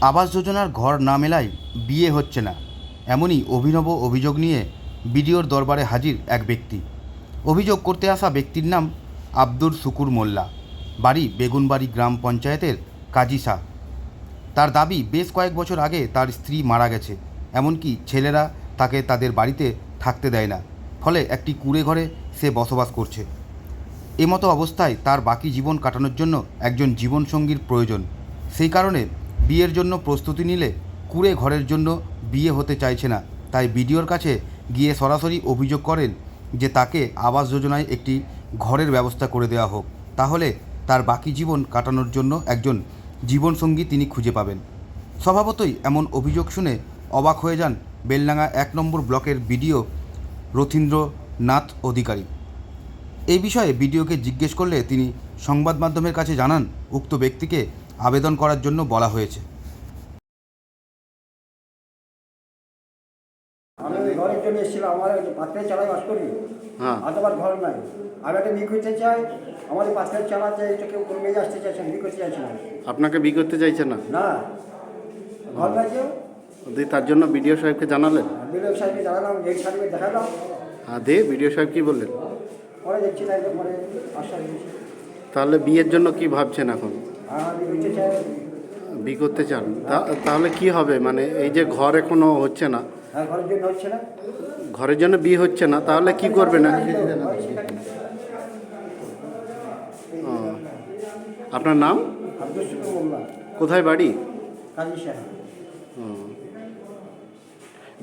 আবাস যোজনার ঘর না মেলায় বিয়ে হচ্ছে না। এমনই অভিনব অভিযোগ নিয়ে বিডিওর দরবারে হাজির এক ব্যক্তি। অভিযোগ করতে আসা ব্যক্তির নাম আব্দুর শুকুর মোল্লা। বাড়ি বেগুনবাড়ি গ্রাম পঞ্চায়েতের কাজী শাহ। তার দাবি, বেশ কয়েক বছর আগে তার স্ত্রী মারা গেছে। এমনকি ছেলেরা তাকে তাদের বাড়িতে থাকতে দেয় না। ফলে একটি কুড়ে ঘরে সে বসবাস করছে। এমতো অবস্থায় তার বাকি জীবন কাটানোর জন্য একজন জীবনসঙ্গীর প্রয়োজন। সেই কারণে বিয়ের জন্য প্রস্তুতি নিলে কুড়ে ঘরের জন্য বিয়ে হতে চাইছে না। তাই বিডিওর কাছে গিয়ে সরাসরি অভিযোগ করেন যে তাকে আবাস যোজনায় একটি ঘরের ব্যবস্থা করে দেওয়া হোক। তাহলে তার বাকি জীবন কাটানোর জন্য একজন জীবনসঙ্গী তিনি খুঁজে পাবেন। স্বভাবতই এমন অভিযোগ শুনে অবাক হয়ে যান বেলডাঙ্গা এক নম্বর ব্লকের বিডিও রথীন্দ্রনাথ অধিকারী। এই বিষয়ে বিডিওকে জিজ্ঞেস করলে তিনি সংবাদ মাধ্যমের কাছে জানান, উক্ত ব্যক্তিকে আবেদন করার জন্য বলা হয়েছে। আমি ওই ঘরের জন্য এসেছিলাম। আমার পাত্রের চালায় বাস করি। হ্যাঁ। আর তোমার ঘর নাই। আমি একটা বিয়ে করতে চাই। আমার এই পাত্রের চালাতে এটা কেউ কোনো মেয়ে আসতে চাইছে না, বিয়ে করতে চাইছে না। আপনাকে বিয়ে করতে চাইছে না? না। ঘর নাই কেউ? দিয়ে তার জন্য বিডিও সাহেবকে জানালেন? বিলোক সাহেবকে জানালাম এই সাহেবকে দেখালাম। হ্যাঁ দিয়ে বিডিও সাহেব কি বললেন? পরে দেখছি না এটা পরে আশ্বাস দিয়েছি। তাহলে বিয়ের জন্য কি ভাবছেন এখন? আমি করতে বিয়ে করতে চান তাহলে কি হবে? মানে এই যে ঘর এখনও হচ্ছে না। ঘরের জন্য হচ্ছে না। ঘরের জন্য বিয়ে হচ্ছে না তাহলে কি করবে না। আপনার নাম? কোথায় বাড়ি?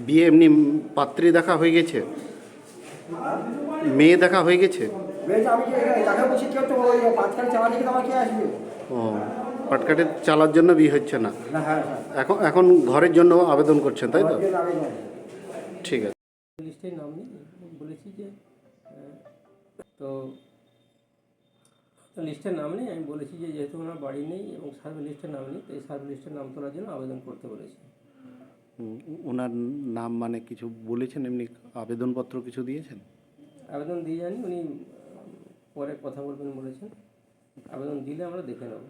বিয়ে এমনি পাত্রী দেখা হয়ে গেছে? মেয়ে দেখা হয়ে গেছে? আমি দেখা বলছি কেউ তো পাঁচখানে চালা থেকে আমার কে আসবে? ও পাটকাটে চালার জন্য বিয়ে হচ্ছে না। না হ্যাঁ হ্যাঁ। এখন এখন ঘরের জন্য আবেদন করছেন তাই তো? ঠিক আছে। লিস্টে নাম নেই বলেছি যে তো লিস্টের নাম নেই আমি বলেছি যে যেহেতু ওনার বাড়ি নেই এবং সার্ভে লিস্টের নাম নেই তো এই সার্ভে লিস্টের নাম তোলার জন্য আবেদন করতে বলেছি। ওনার নাম মানে কিছু বলেছেন এমনি আবেদনপত্র কিছু দিয়েছেন? আবেদন দিয়ে জানি উনি পরে কথা বলবেন বলেছেন। আবেদন দিলে আমরা দেখে নেব।